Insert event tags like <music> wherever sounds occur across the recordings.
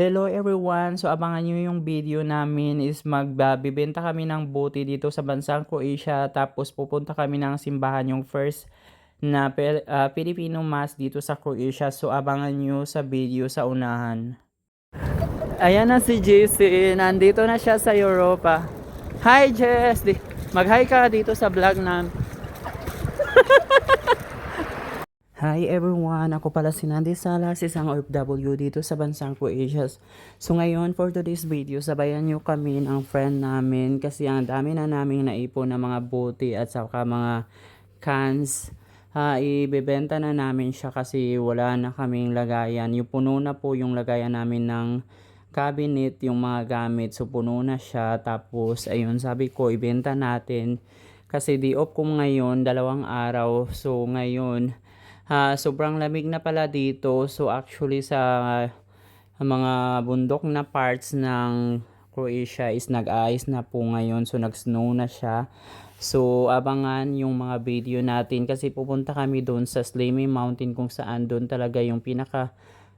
Hello everyone! So abangan nyo yung video namin is magbibenta kami ng bote dito sa bansang Croatia tapos pupunta kami ng simbahan yung first na Pe- ah, Filipino Mass dito sa Croatia. So abangan nyo sa video sa unahan. Ayan na si JC. Nandito na siya sa Europa. Hi Jess! Mag-hi ka dito sa vlog namin. Hi everyone! Ako pala si Nandi Salas, isang OFW dito sa bansang Croatia. So ngayon, for today's video, sabayan nyo kami ng friend namin kasi ang dami na naming naipon na mga bote at saka mga cans. Ha, ibebenta na namin siya kasi wala na kaming lagayan. Yung puno na po yung lagayan namin ng cabinet, yung mga gamit. So puno na siya. Tapos ayun, sabi ko, ibenta natin. Kasi di off ko ngayon, dalawang araw. So ngayon, ha, sobrang lamig na pala dito. So actually sa mga bundok na parts ng Croatia is nag-ice na po ngayon. So nag-snow na siya. So abangan yung mga video natin kasi pupunta kami doon sa Slimy Mountain kung saan doon talaga yung pinaka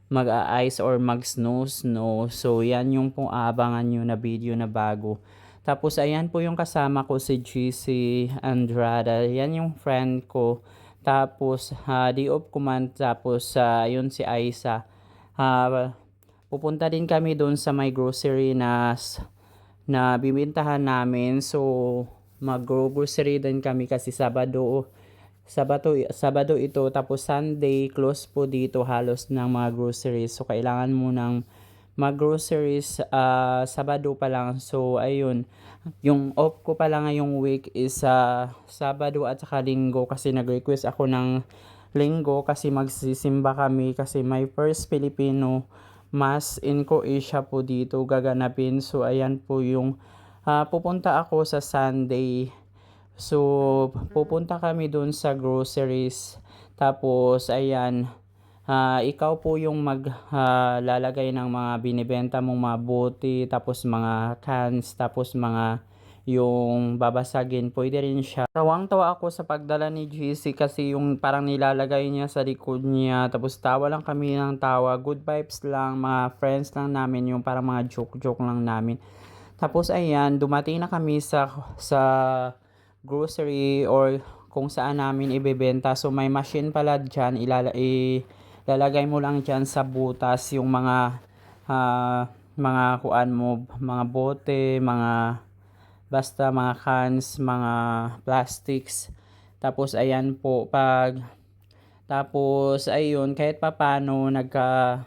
mag-ice or mag-snow snow. So yan yung pong aabangan nyo na video na bago. Tapos ayan po yung kasama ko si GC Andrada. Yan yung friend ko. Tapos ha, di off ko man. Tapos ah, yun si Aisa. Ha, pupunta din kami doon sa may grocery na na bibintahan namin. So mag-grocery din kami kasi Sabado Sabado, Sabado ito tapos Sunday close po dito halos ng mga groceries. So kailangan mo ng mag-groceries ah, Sabado pa lang. So ayun, yung off ko pala ngayong week is sa Sabado at saka Linggo kasi nag-request ako ng Linggo kasi magsisimba kami kasi my first Filipino Mass in Croatia po dito gaganapin. So ayan po yung ah, pupunta ako sa Sunday. So, pupunta kami dun sa groceries. Tapos, ayan, ah, ikaw po yung maglalagay ng mga binibenta mong mga bote, tapos mga cans, tapos mga yung babasagin, pwede rin siya. Tawang-tawa ako sa pagdala ni GC kasi yung parang nilalagay niya sa likod niya. Tapos tawa lang kami ng tawa. Good vibes lang, mga friends lang namin yung parang mga joke-joke lang namin. Tapos ayan, dumating na kami sa sa grocery or kung saan namin ibebenta. So may machine pala diyan, ilala ilalagay mo lang diyan sa butas yung mga ah, mga kuan mo, mga bote, mga basta mga cans, mga plastics. Tapos ayan po pag tapos ayun kahit papano nagka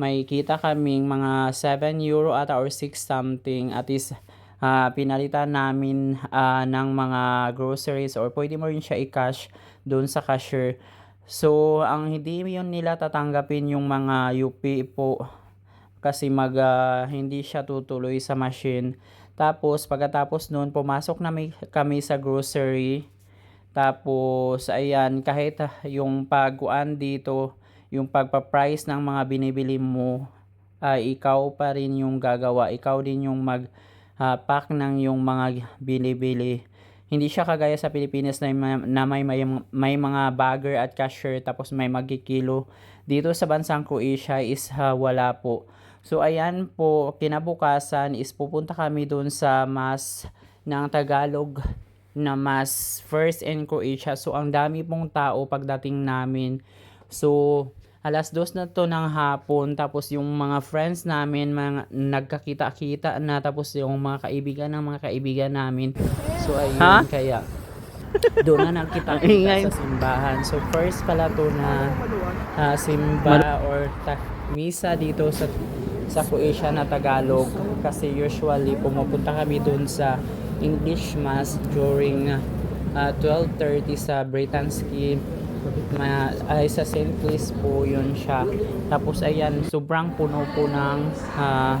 may kita kaming mga 7 euro ata or 6 something at is ah, pinalitan namin ah, ng mga groceries or pwede mo rin siya i-cash doon sa cashier. So, ang hindi yun nila tatanggapin yung mga UP po kasi mag ah, hindi siya tutuloy sa machine. Tapos pagkatapos noon pumasok na may- kami sa grocery. Tapos ayan kahit ah, yung pagkuan dito, yung pagpa-price ng mga binibili mo, ay ikaw pa rin yung gagawa. Ikaw din yung mag ah, pack ng yung mga binibili. Hindi siya kagaya sa Pilipinas na, may- na may, may, may mga bagger at cashier tapos may magkikilo. Dito sa bansang Croatia is ah, wala po. So ayan po, kinabukasan is pupunta kami doon sa mas ng Tagalog na mas first in Croatia. So ang dami pong tao pagdating namin. So alas dos na to ng hapon tapos yung mga friends namin mga nagkakita-kita na tapos yung mga kaibigan ng mga kaibigan namin. So ayun Ha? kaya doon na nagkita Ingay. sa simbahan. So first pala to na ah, simba or ta- misa dito sa sa Croatia na Tagalog kasi usually pumupunta kami doon sa English Mass during ah, 12.30 sa Britanski ma, ay sa St. Louis po yun siya tapos ayan sobrang puno po ng ah,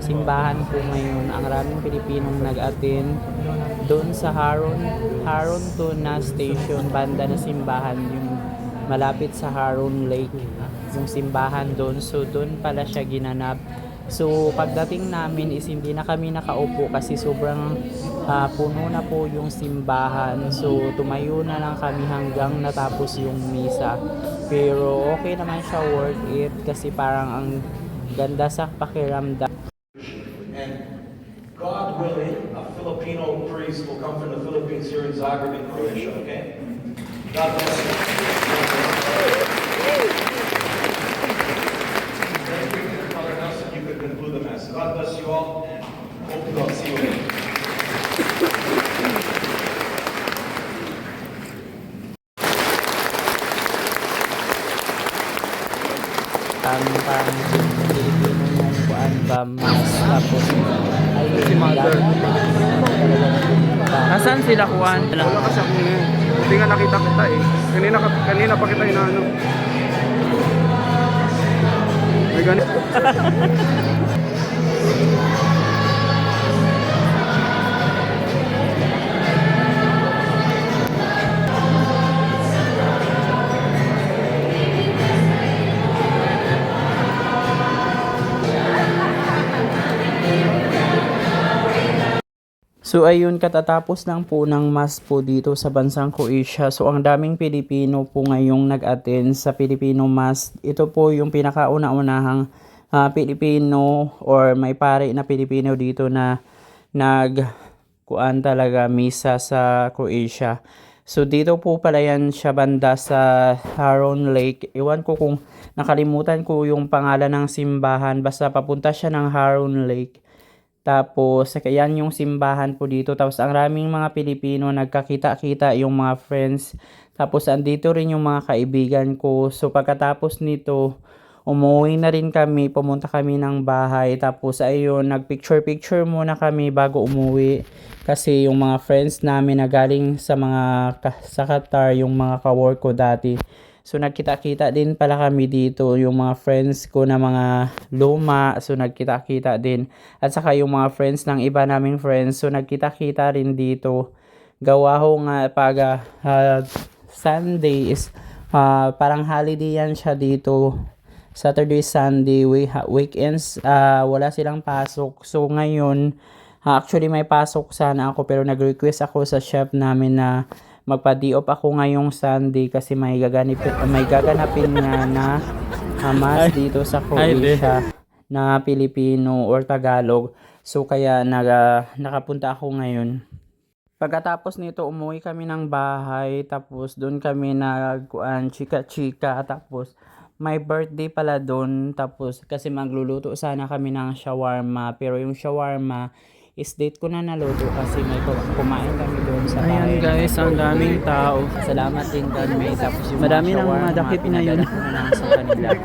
simbahan po ngayon ang maraming Pilipinong nag-attend doon sa Haron Haron to na station banda na simbahan yung malapit sa Haron Lake yung simbahan doon. So doon pala siya ginanap. So pagdating namin is hindi na kami nakaupo kasi sobrang ah, puno na po yung simbahan. So tumayo na lang kami hanggang natapos yung misa. Pero okay naman siya worth it kasi parang ang Ganda sa pakiramdam. God willing, a Filipino priest will come from the Philippines here in Zagreb in Croatia, okay? God bless you. Let's bring Father Nelson, you could conclude the mass. God bless you all, and hope to God see you later. Pang pang Pilipino mong kuan mas tapos mother. Nasaan sila kuan? Wala kasi ako ngayon. Hindi nga nakita kita eh. Kanina, ka- kanina pa kita inaano. May ganit. <laughs> So ayun, katatapos lang po ng mass po dito sa bansang Croatia. So ang daming Pilipino po ngayong nag-attend sa Filipino mass. Ito po yung pinakauna-unahang ah, Pilipino or may pare na Pilipino dito na nag kuan talaga misa sa Croatia. So dito po pala yan siya banda sa Haron Lake. Iwan ko kung nakalimutan ko yung pangalan ng simbahan. Basta papunta siya ng Haron Lake. Tapos, yan yung simbahan po dito. Tapos, ang raming mga Pilipino nagkakita-kita yung mga friends. Tapos, andito rin yung mga kaibigan ko. So, pagkatapos nito, umuwi na rin kami. Pumunta kami ng bahay. Tapos, ayun, nagpicture-picture muna kami bago umuwi. Kasi yung mga friends namin na galing sa mga sa Qatar, yung mga kawork ko dati. So nagkita-kita din pala kami dito, yung mga friends ko na mga luma, so nagkita-kita din. At saka yung mga friends ng iba naming friends, so nagkita-kita rin dito. Gawa ho nga pag ah, Sunday is ah, parang holiday yan siya dito. Saturday, Sunday, we- weekends, ah, wala silang pasok. So ngayon, ah, actually may pasok sana ako pero nag-request ako sa chef namin na magpa-D-off ako ngayong Sunday kasi may gaganapin, may gaganapin nga na Hamas dito sa Croatia na Pilipino or Tagalog. So kaya naga, nakapunta ako ngayon. Pagkatapos nito, umuwi kami ng bahay, tapos doon kami nagkuan chika-chika, tapos may birthday pala doon, tapos kasi magluluto sana kami ng shawarma, pero yung shawarma is date ko na naluto kasi may ku- kumain kami doon sa bahay. Ayan, guys, ang daming tao. Salamat din kami, tapos yung Madami mga nang madakip na yun. na sa kanila. Eh.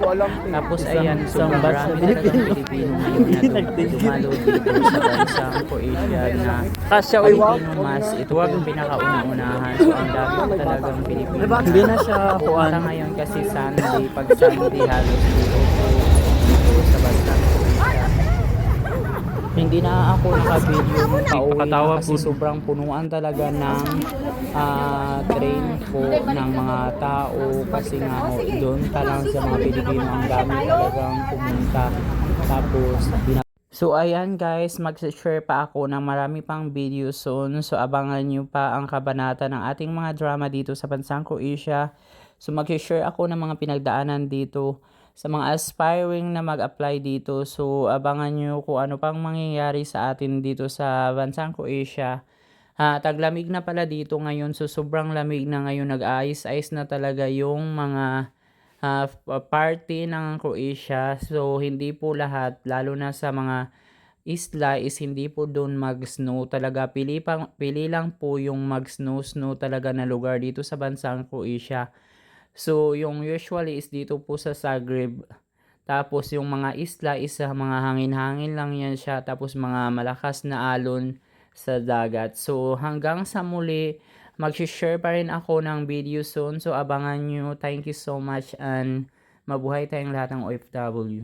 Tapos Isang- ayan, isang sobrang marami na talagang Pilipino ngayon na Nagtigil. dumalo dito sa bansang Croatia na Kasya. Filipino mas. Ito yung pinakauna-unahan. So, ang dami talagang Pilipino. Hindi na siya kuan. ngayon kasi Sunday. Pag Sunday, halos dito sa bansang Croatia. Hindi na ako naka-video nung pauwi na kasi po. sobrang punuan talaga ng ah, train po ng mga tao kasi nga ho, doon pa lang sa mga Pilipino ang dami talagang pumunta. Tapos, bina- So ayan guys, mag-share pa ako ng marami pang video soon. So abangan nyo pa ang kabanata ng ating mga drama dito sa Bansang Croatia. So mag-share ako ng mga pinagdaanan dito sa mga aspiring na mag-apply dito. So abangan nyo kung ano pang mangyayari sa atin dito sa Bansang Croatia. Ah, taglamig na pala dito ngayon. So sobrang lamig na ngayon. Nag-ice-ice na talaga yung mga f- party ng Croatia. So, hindi po lahat, lalo na sa mga isla is hindi po doon mag-snow talaga. Pili, pang, pili lang po yung mag-snow-snow talaga na lugar dito sa bansang Croatia. So, yung usually is dito po sa Zagreb. Tapos, yung mga isla is mga hangin-hangin lang yan siya. Tapos, mga malakas na alon sa dagat. So, hanggang sa muli, mag-share pa rin ako ng video soon. So, abangan nyo. Thank you so much and mabuhay tayong lahat ng OFW.